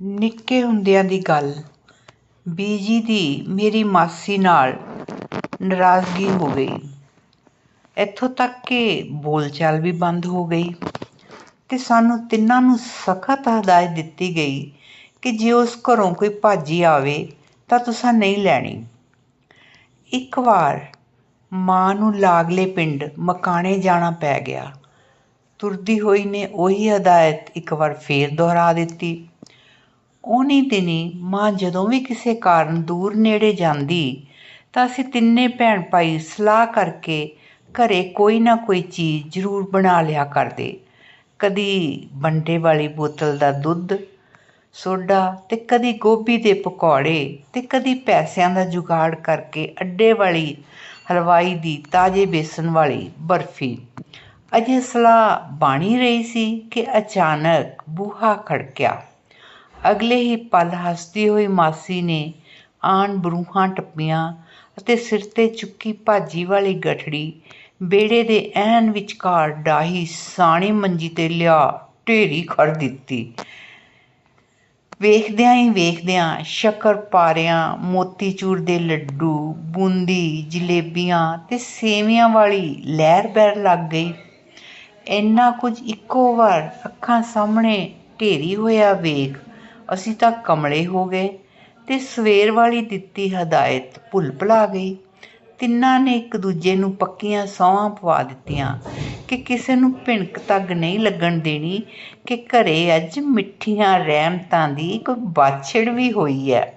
ਨਿੱਕੇ ਹੁੰਦਿਆਂ ਦੀ ਗੱਲ। ਬੀਜੀ ਦੀ ਮੇਰੀ ਮਾਸੀ ਨਾਲ ਨਾਰਾਜ਼ਗੀ ਹੋ ਗਈ। ਇੱਥੋਂ ਤੱਕ ਕਿ ਬੋਲਚਾਲ ਵੀ ਬੰਦ ਹੋ ਗਈ ਤੇ ਸਾਨੂੰ ਤਿੰਨਾਂ ਨੂੰ ਸਖਤ ਹਦਾਇਤ ਦਿੱਤੀ ਗਈ ਕਿ ਜੇ ਉਸ ਘਰੋਂ ਕੋਈ ਭਾਜੀ ਆਵੇ ਤਾਂ ਤੁਸੀਂ ਨਹੀਂ ਲੈਣੀ। ਇੱਕ ਵਾਰ ਮਾਂ ਨੂੰ ਲਾਗਲੇ ਪਿੰਡ ਮਕਾਣੇ ਜਾਣਾ ਪੈ ਗਿਆ। ਤੁਰਦੀ ਹੋਈ ਨੇ ਉਹੀ ਹਦਾਇਤ ਇੱਕ ਵਾਰ ਫੇਰ ਦੁਹਰਾ ਦਿੱਤੀ। ਉਹਨੀ ਦਿਨੀ ਮਾਂ ਜਦੋਂ ਵੀ ਕਿਸੇ ਕਾਰਨ ਦੂਰ ਨੇੜੇ ਜਾਂਦੀ, ਤਾਂ ਅਸੀਂ ਤਿੰਨੇ ਭੈਣ ਭਾਈ ਸਲਾਹ ਕਰਕੇ ਘਰੇ ਕੋਈ ਨਾ ਕੋਈ ਚੀਜ਼ ਜ਼ਰੂਰ ਬਣਾ ਲਿਆ ਕਰਦੇ। ਕਦੀ ਬੰਡੇ ਵਾਲੀ ਬੋਤਲ ਦਾ ਦੁੱਧ, ਸੋਡਾ ਤੇ ਕਦੀ ਗੋਭੀ ਦੇ ਪਕੌੜੇ ਤੇ ਕਦੀ ਪੈਸਿਆਂ ਦਾ ਜੁਗਾੜ ਕਰਕੇ ਅੱਡੇ ਵਾਲੀ ਹਲਵਾਈ ਦੀ ਤਾਜ਼ੇ ਬੇਸਨ ਵਾਲੀ ਬਰਫੀ। ਅਜੇ ਸਲਾਹ ਬਾਣੀ ਰਹੀ ਸੀ ਕਿ ਅਚਾਨਕ ਬੂਹਾ ਖੜਕਿਆ। ਅਗਲੇ ਹੀ ਪਲ ਹੱਸਦੀ ਹੋਈ ਮਾਸੀ ਨੇ ਆਣ ਬਰੂਹਾਂ ਟੱਪੀਆਂ ਅਤੇ ਸਿਰ ਤੇ ਚੁੱਕੀ ਭਾਜੀ ਵਾਲੀ ਗਠੜੀ ਬੇੜੇ ਦੇ ਐਨ ਵਿਚਕਾਰ ਡਾਹੀ ਸਾਣੀ ਮੰਜੀ ਤੇ ਲਿਆ ਢੇਰੀ ਖੜ ਦਿੱਤੀ। ਵੇਖਦਿਆਂ ਹੀ ਵੇਖਦਿਆਂ ਸ਼ੱਕਰ ਪਾਰਿਆਂ, ਮੋਤੀਚੂਰ ਦੇ ਲੱਡੂ, ਬੂੰਦੀ, ਜਲੇਬੀਆਂ ਤੇ ਸੇਵੀਆਂ ਵਾਲੀ ਲਹਿਰ ਬਹਿਰ ਲੱਗ ਗਈ। ਇੰਨਾ ਕੁਝ ਇੱਕੋ ਵਾਰ ਅੱਖਾਂ ਸਾਹਮਣੇ ਢੇਰੀ ਹੋਇਆ ਵੇਖ ਅਸੀਂ ਤਾਂ ਕਮਲੇ ਹੋ ਗਏ ਤੇ ਸਵੇਰ ਵਾਲੀ ਦਿੱਤੀ ਹਦਾਇਤ ਭੁੱਲ ਭੁਲਾ ਗਈ। ਤਿੰਨਾਂ ਨੇ ਇੱਕ ਦੂਜੇ ਨੂੰ ਪੱਕੀਆਂ ਸੌਹਾਂ ਪਵਾ ਦਿੱਤੀਆਂ ਕਿ ਕਿਸੇ ਨੂੰ ਭਿਣਕ ਤੱਕ ਨਹੀਂ ਲੱਗਣ ਦੇਣੀ ਕਿ ਘਰੇ ਅੱਜ ਮਿੱਠੀਆਂ ਰਹਿਮਤਾਂ ਦੀ ਕੋਈ ਬਾਛੜ ਵੀ ਹੋਈ ਹੈ।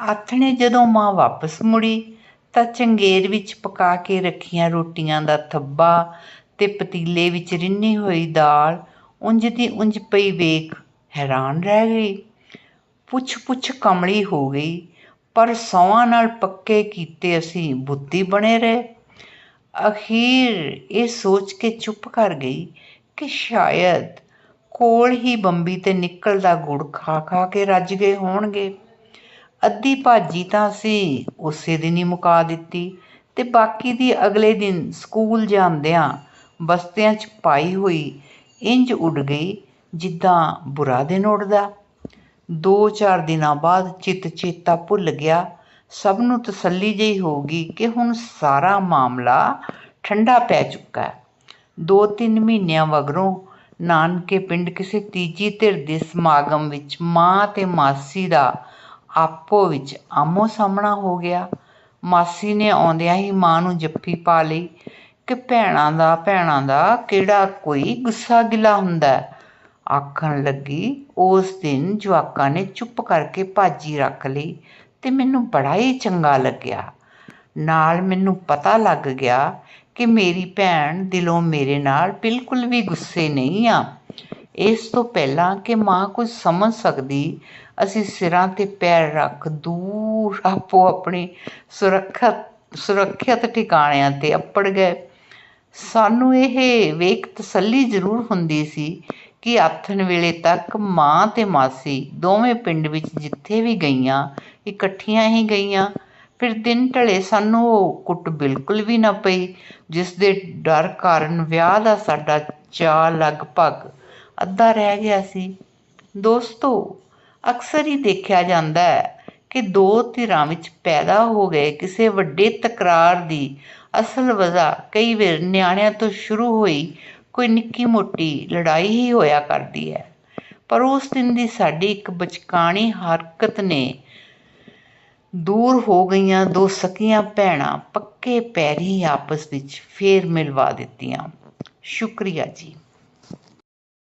ਆਥਣੇ ਜਦੋਂ ਮਾਂ ਵਾਪਸ ਮੁੜੀ ਤਾਂ ਚੰਗੇਰ ਵਿੱਚ ਪਕਾ ਕੇ ਰੱਖੀਆਂ ਰੋਟੀਆਂ ਦਾ ਥੱਬਾ ਤੇ ਪਤੀਲੇ ਵਿੱਚ ਰਿੰਨੀ ਹੋਈ ਦਾਲ ਉਂਝ ਦੀ ਉਂਝ ਪਈ ਵੇਖ ਹੈਰਾਨ ਰਹਿ ਗਈ। ਪੁੱਛ ਪੁੱਛ ਕਮਲੀ ਹੋ ਗਈ, ਪਰ ਸੌਆਂ ਨਾਲ ਪੱਕੇ ਕੀਤੇ ਅਸੀਂ ਬੁੱਧੀ ਬਣੇ ਰਹੇ। ਅਖੀਰ ਇਹ ਸੋਚ ਕੇ ਚੁੱਪ ਕਰ ਗਈ ਕਿ ਸ਼ਾਇਦ ਕੋਲ ਹੀ ਬੰਬੀ ਤੇ ਨਿਕਲਦਾ ਗੁੜ ਖਾ ਖਾ ਕੇ ਰੱਜ ਗਏ ਹੋਣਗੇ। ਅੱਧੀ ਭਾਜੀ ਤਾਂ ਅਸੀਂ ਉਸੇ ਦਿਨ ਹੀ ਮੁਕਾ ਦਿੱਤੀ ਤੇ ਬਾਕੀ ਦੀ ਅਗਲੇ ਦਿਨ ਸਕੂਲ ਜਾਂਦਿਆਂ ਬਸਤਿਆਂ 'ਚ ਪਾਈ ਹੋਈ ਇੰਜ ਉੱਡ ਗਈ ਜਿੱਦਾਂ ਬੁਰਾ ਦਿਨ ਉੱਡਦਾ ਦੋ ਚਾਰ ਦਿਨਾਂ ਬਾਅਦ ਚਿੱਤ ਚੇਤਾ ਭੁੱਲ ਗਿਆ। ਸਭ ਨੂੰ ਤਸੱਲੀ ਜਿਹੀ ਹੋ ਗਈ ਕਿ ਹੁਣ ਸਾਰਾ ਮਾਮਲਾ ਠੰਡਾ ਪੈ ਚੁੱਕਾ ਹੈ। ਦੋ ਤਿੰਨ ਮਹੀਨਿਆਂ ਵਗਰੋਂ ਨਾਨਕੇ ਪਿੰਡ ਕਿਸੇ ਤੀਜੀ ਧਿਰ ਦੇ ਸਮਾਗਮ ਵਿੱਚ ਮਾਂ ਤੇ ਮਾਸੀ ਦਾ ਆਪੋ ਵਿੱਚ ਆਮੋ ਸਾਹਮਣਾ ਹੋ ਗਿਆ। ਮਾਸੀ ਨੇ ਆਉਂਦਿਆਂ ਹੀ ਮਾਂ ਨੂੰ ਜੱਫੀ ਪਾ ਲਈ ਕਿ ਭੈਣਾਂ ਦਾ ਭੈਣਾਂ ਦਾ ਕਿਹੜਾ ਕੋਈ ਗੁੱਸਾ ਗਿਲਾ ਹੁੰਦਾ ਆਖਣ ਲੱਗੀ, ਉਸ ਦਿਨ ਜਵਾਕਾਂ ਨੇ ਚੁੱਪ ਕਰਕੇ ਭਾਜੀ ਰੱਖ ਲਈ ਤੇ ਮੈਨੂੰ ਬੜਾ ਹੀ ਚੰਗਾ ਲੱਗਿਆ। ਨਾਲ ਮੈਨੂੰ ਪਤਾ ਲੱਗ ਗਿਆ ਕਿ ਮੇਰੀ ਭੈਣ ਦਿਲੋਂ ਮੇਰੇ ਨਾਲ ਬਿਲਕੁਲ ਵੀ ਗੁੱਸੇ ਨਹੀਂ ਆ। ਇਸ ਤੋਂ ਪਹਿਲਾਂ ਕਿ ਮਾਂ ਕੁਝ ਸਮਝ ਸਕਦੀ, ਅਸੀਂ ਸਿਰਾਂ ਤੇ ਪੈਰ ਰੱਖ ਦੂਰ ਆਪੋ ਆਪਣੇ ਸੁਰੱਖਿਅਤ ਸੁਰੱਖਿਅਤ ਟਿਕਾਣਿਆਂ ਤੇ ਅੱਪੜ ਗਏ। ਸਾਨੂੰ ਇਹ ਵੇਖ ਤਸੱਲੀ ਜ਼ਰੂਰ ਹੁੰਦੀ ਸੀ ਕਿ ਆਥਣ ਵੇਲੇ ਤੱਕ ਮਾਂ ਤੇ ਮਾਸੀ ਦੋਵੇਂ ਪਿੰਡ ਵਿੱਚ ਜਿੱਥੇ ਵੀ ਗਈਆਂ, ਇਕੱਠੀਆਂ ਹੀ ਗਈਆਂ। ਫਿਰ ਦਿਨ ਢਲੇ ਸਾਨੂੰ ਉਹ ਕੁੱਟ ਬਿਲਕੁਲ ਵੀ ਨਾ ਪਈ, ਜਿਸ ਦੇ ਡਰ ਕਾਰਨ ਵਿਆਹ ਦਾ ਸਾਡਾ ਚਾਅ ਲਗਭਗ ਅੱਧਾ ਰਹਿ ਗਿਆ ਸੀ। ਦੋਸਤੋ, ਅਕਸਰ ਹੀ ਦੇਖਿਆ ਜਾਂਦਾ ਹੈ ਕਿ ਦੋ ਧਿਰਾਂ ਵਿੱਚ ਪੈਦਾ ਹੋ ਗਏ ਕਿਸੇ ਵੱਡੇ ਤਕਰਾਰ ਦੀ ਅਸਲ ਵਜ੍ਹਾ ਕਈ ਵਾਰ ਨਿਆਣਿਆਂ ਤੋਂ ਸ਼ੁਰੂ ਹੋਈ ਕੋਈ ਨਿੱਕੀ ਮੋਟੀ ਲੜਾਈ ਹੀ ਹੋਇਆ ਕਰਦੀ ਹੈ। ਪਰ ਉਸ ਦਿਨ ਦੀ ਸਾਡੀ ਇੱਕ ਬਚਕਾਣੀ ਹਰਕਤ ਨੇ ਦੂਰ ਹੋ ਗਈਆਂ ਦੋ ਸਕੀਆਂ ਭੈਣਾਂ ਪੱਕੇ ਪੈਰੀ ਆਪਸ ਵਿੱਚ ਫੇਰ ਮਿਲਵਾ ਦਿੱਤੀਆਂ। ਸ਼ੁਕਰੀਆ ਜੀ।